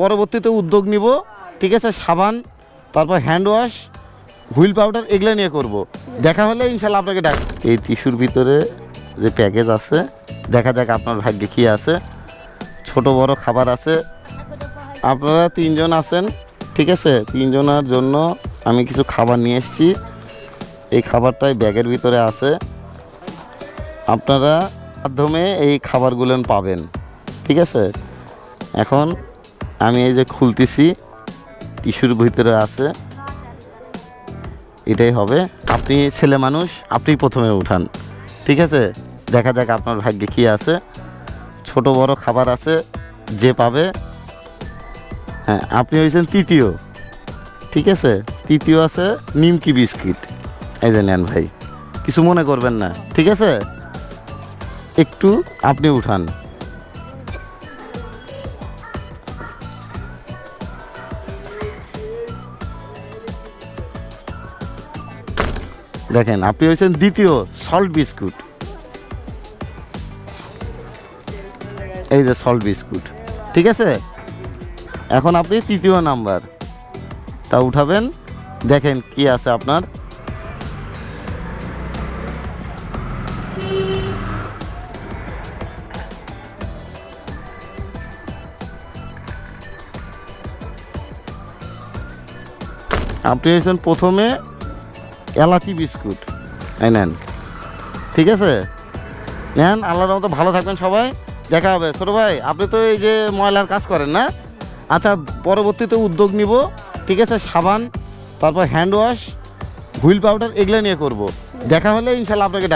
পরবর্তীতে উদ্যোগ নিব। ঠিক আছে, সাবান, তারপর হ্যান্ড ওয়াশ হুইল পাউডার, এগুলো নিয়ে করব। দেখা হলে ইনশাল্লাহ আপনাকে ডাক এই টিস্যুর ভিতরে যে প্যাকেজ আছে, দেখা যাক আপনার ভাগ্যে কী আছে। ছোট, বড় খাবার আছে। আপনারা তিনজন আছেন, ঠিক আছে? তিনজনের জন্য আমি কিছু খাবার নিয়ে এসেছি। এই খাবারটাই ব্যাগের ভিতরে আছে। আপনারা মাধ্যমে এই খাবারগুলো পাবেন। ঠিক আছে? এখন আমি এই যে খুলতেছি টিস্যুর ভিতরে আছে। এটাই হবে। আপনি ছেলে মানুষ, আপনি প্রথমে উঠান। ঠিক আছে? দেখা যাক আপনার ভাগ্যে কী আছে। ছোট, বড় খাবার আছে, যে পাবে। হ্যাঁ আপনি হয়েছেন তৃতীয়। ঠিক আছে? তৃতীয় আছে নিমকি বিস্কিট। এই যে নেন ভাই। কিছু মনে করবেন না। ঠিক আছে? একটু আপনি উঠান। দেখেন, আপনি হয়েছেন দ্বিতীয় সল্ট বিস্কুট এই যে সল্ট বিস্কুট ঠিক আছে? এখন আপনি তৃতীয় নাম্বার। তা উঠাবেন, দেখেন কি আছে আপনার। আপনি হয়েছেন প্রথমে এলাচি বিস্কুট। এই নেন। ঠিক আছে? নেন, আল্লাহর মতো ভালো থাকবেন সবাই। দেখা হবে। ছোটো ভাই, আপনি তো এই যে ময়লার কাজ করেন না? আচ্ছা পরবর্তীতে উদ্যোগ নিব। ঠিক আছে? সাবান, তারপর হ্যান্ড ওয়াশ হুইল পাউডার, এগুলো নিয়ে করব। দেখা হলে ইনশাল্লাহ আপনাকে ডাক